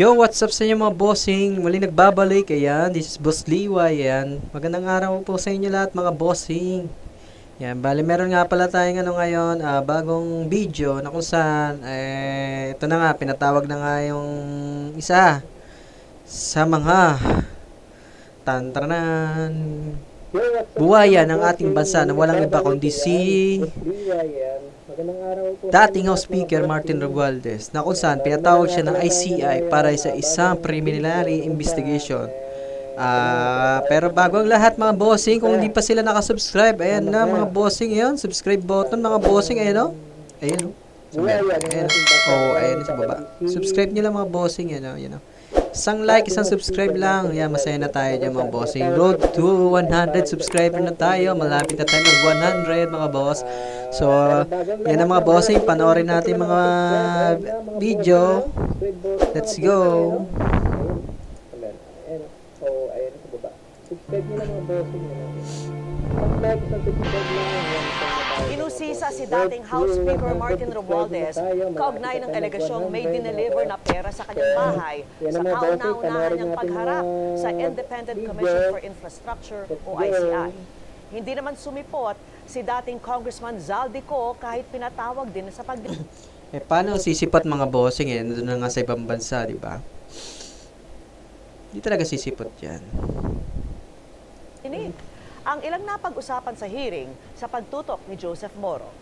Yo, what's up sa inyo mga bossing? Muli nagbabalik, ayan. This is Boss Liway, ayan. Magandang araw po sa inyo lahat mga bossing. Yan, bali meron nga pala tayong ano ngayon, ah, bagong video na kung saan, eh, ito na nga, pinatawag na nga yung isa sa mga tantranan buwaya ng ating bansa na walang iba kundi si dating House Speaker Martin Romualdez na kung saan pinatawag siya ng ICI para sa isang preliminary investigation. Ah, pero bago ang lahat mga bossing, kung hindi pa sila nakasubscribe, ayan na mga bossing, ayan, subscribe button mga bossing, ayan o. Ayan o. Sa meron. Ayan o. Oh, ayan sa baba. Subscribe nyo lang mga bossing, ayan o. Ayan o. Isang like, isang subscribe lang. Yan, masaya na tayo dyan mga bossing. Road to 100 subscriber na tayo. Malapit na tayo mag 100 mga boss. So, yan ang mga bossing. Panoorin natin mga video. Let's go. Ayan, o, ayan sa baba. Nyo lang mga bossing. Ang like, isang subscribe lang. Ayan, Inusisa si dating House Speaker Martin Romualdez kaugnay ng alegasyong may dineliver na pera sa kanyang bahay sa kauna-unahan niyang pagharap sa Independent Commission for Infrastructure o ICI. Hindi naman sumipot si dating Congressman Zaldico kahit pinatawag din sa pag Eh, paano sisipat mga bossing eh? Nandun na nga sa ibang bansa, di ba? Hindi talaga sisipot yan. Dinig. Ang ilang napag-usapan sa hearing sa pagtutok ni Joseph Moro.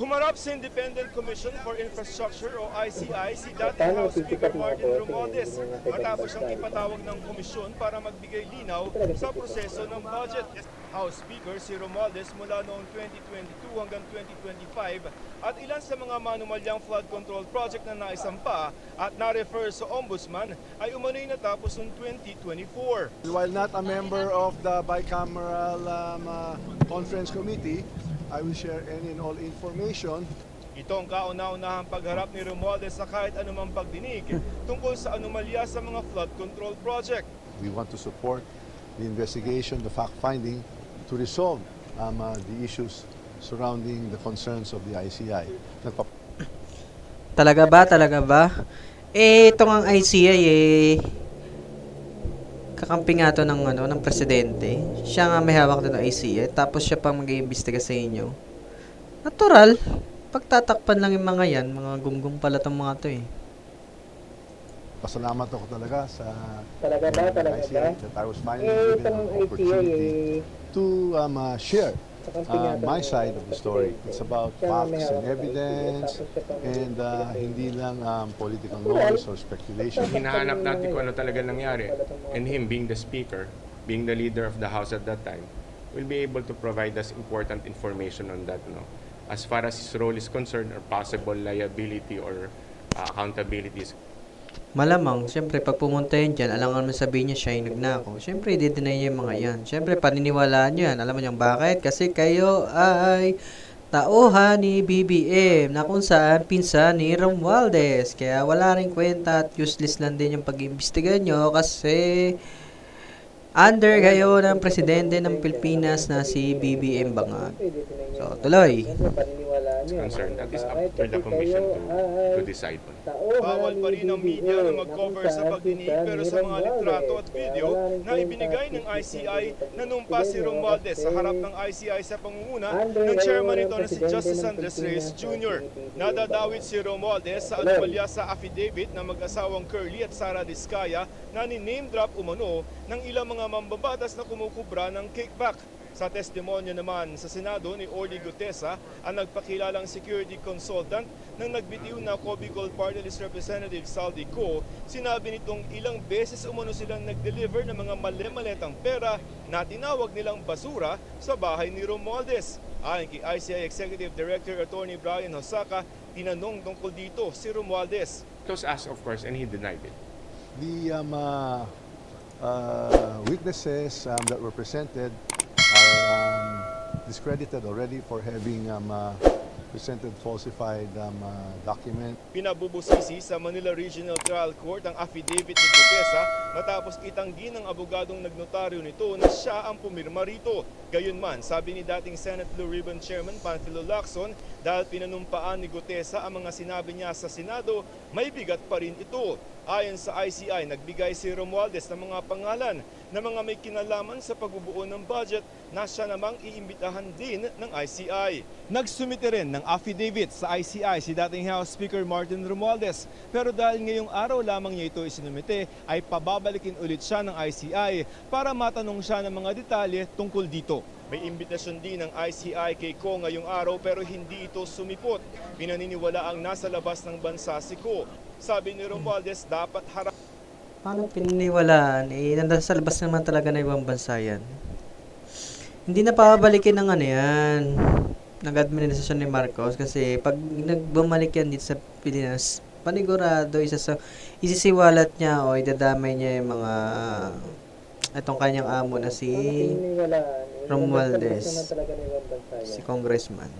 Humarap sa Independent Commission for Infrastructure o ICI si dating House Speaker Martin Romualdez matapos siyang ipatawag ng komisyon para magbigay linaw sa proseso ng budget. House Speaker si Romualdez mula noong 2022 hanggang 2025 at ilan sa mga manumalyang flood control project na naisampa at na-refer sa Ombudsman ay umano'y natapos noong 2024. While not a member of the bicameral um, uh, conference committee, I will share any and all information Ito ang kauna-unahang pagharap ni Romualdez sa kahit anumang pagdinig tungkol sa anomalya sa mga flood control project. We want to support the investigation, the fact-finding to resolve um, uh, the issues surrounding the concerns of the ICI. Nagpa- Talaga ba? Talaga ba? Eh, ito ang ICI eh, kakampi nga to ng, ano, ng presidente. Siya nga may hawak doon ng ICI. Tapos siya pa mag-iimbestiga sa inyo. Natural. Pagtatakpan lang yung mga yan. Mga gunggong pala tong mga to eh. Pasalamat ako talaga sa Talaga ba? Talaga ba? that I was finally Eh, given itong opportunity eh, to um, uh, share uh, my side of the story. It's about facts and evidence and uh, hindi lang um, political noise or speculation. hinahanap natin kung ano talaga nangyari. And him being the speaker, being the leader of the house at that time, will be able to provide us important information on that. No? As far as his role is concerned or possible liability or uh, accountability is Malamang, syempre, pag pumunta yun dyan, alangan mo sabihin niya siya yung nagnakaw. Syempre, i-deny niya yung mga yan. Syempre, paniniwalaan niyo yan. Alam mo niyang bakit? Kasi kayo ay tauhan ni BBM na kung saan pinsan ni Romualdez. Kaya wala rin kwenta at useless lang din yung pag-iimbestiga nyo kasi under kayo ng presidente ng Pilipinas na si BBM Bangag. So, tuloy. Is concerned. That is up to the commission to, to decide on. Bawal pa rin ang media na mag-cover sa pagdinig pero sa mga litrato at video na ibinigay ng ICI na numpa si Romualdez sa harap ng ICI sa pangunguna ng chairman nito na si Justice Andres Reyes Jr. Nadadawit si Romualdez sa anomalya sa affidavit ng mag-asawang Curly at Sara Diskaya na ni-name drop umano ng ilang mga mambabatas na kumukubra ng kickback. Sa testimonya naman sa Senado ni Orly Gutesa, ang nagpakilalang security consultant ng nagbitiw na Cobicol Party List Representative Saldi Co, sinabi nitong ilang beses umano silang nag-deliver ng mga mali-maletang pera na tinawag nilang basura sa bahay ni Romualdez. Ayon kay ICI Executive Director Attorney Brian Hosaka, tinanong tungkol dito si Romualdez. It was asked, of course, and he denied it. The um, uh, uh, witnesses um, that were presented discredited already for having um, uh, presented falsified um, uh, document. Pinabubusisi sa Manila Regional Trial Court ang affidavit ni Gutesa matapos itanggi ng abogadong nagnotaryo nito na siya ang pumirma rito. Gayunman, sabi ni dating Senate Blue Ribbon Chairman Panfilo Lacson, dahil pinanumpaan ni Gutesa ang mga sinabi niya sa Senado, may bigat pa rin ito. Ayon sa ICI, nagbigay si Romualdez ng mga pangalan na mga may kinalaman sa pagbubuo ng budget na siya namang iimbitahan din ng ICI. Nagsumite rin ng affidavit sa ICI si dating House Speaker Martin Romualdez pero dahil ngayong araw lamang niya ito isinumite ay pababalikin ulit siya ng ICI para matanong siya ng mga detalye tungkol dito. May imbitasyon din ng ICI kay Ko ngayong araw pero hindi ito sumipot. Pinaniniwala ang nasa labas ng bansa si Ko. Sabi ni Romualdez dapat harap Paano pininiwalaan? Eh, nasa labas naman talaga na ibang bansa yan. Hindi na pabalikin ng ano yan, ng administrasyon ni Marcos kasi pag nagbumalik yan dito sa Pilipinas, panigurado isa sa isisiwalat niya o idadamay niya yung mga itong kanyang amo na si Romualdez. si congressman.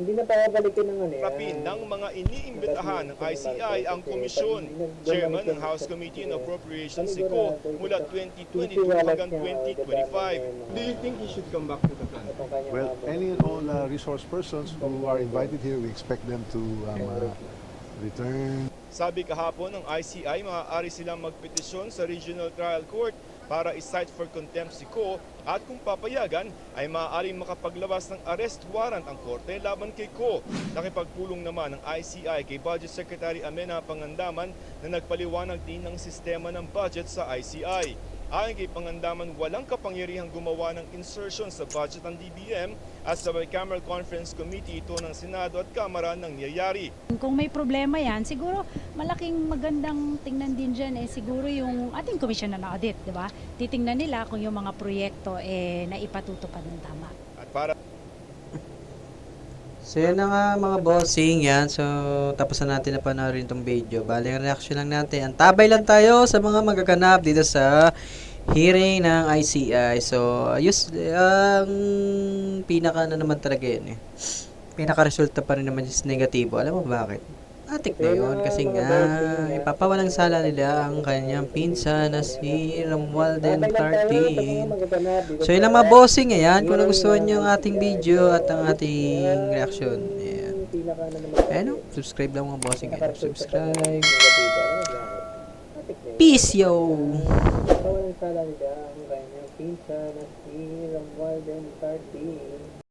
Hindi na pabalikin ng ano yan. Rapin ng mga iniimbitahan ng ICI ang komisyon. Chairman ng House Committee on Appropriations si Ko mula 2022 hanggang 2025. Do you think he should come back to the country? Well, any and all uh, resource persons who are invited here, we expect them to um, uh, return Sabi kahapon ng ICI, maaari silang magpetisyon sa Regional Trial Court para i-cite for contempt si Ko at kung papayagan ay maaaring makapaglabas ng arrest warrant ang korte laban kay Ko. Nakipagpulong naman ng ICI kay Budget Secretary Amena Pangandaman na nagpaliwanag din ng sistema ng budget sa ICI. Ayon kay Pangandaman, walang kapangyarihang gumawa ng insertion sa budget ng DBM at sa Bicameral Conference Committee ito ng Senado at Kamara nang niyayari. Kung may problema yan, siguro malaking magandang tingnan din dyan eh, siguro yung ating commission na audit, di ba? Titingnan nila kung yung mga proyekto eh, na ipatutupad ng tama. At para So yan na nga mga bossing yan. So tapos na natin na panoorin itong video. Bali ang reaction lang natin. Antabay lang tayo sa mga magaganap dito sa hearing ng ICI. So ayos ang pinaka na naman talaga yan eh. Pinaka resulta pa rin naman is negatibo. Alam mo bakit? Atik na yun kasi nga ipapawalang sala nila ang kanyang pinsan na si Romualden Cartin. So yun lang mga bossing ayan kung nagustuhan nyo ang ating video at ang ating reaction. Ayan. Ayan o, subscribe lang mga bossing. Ayan, subscribe. Peace yo! Kawalan sala nila ang kanyang pinsan na si Romualdez Carti.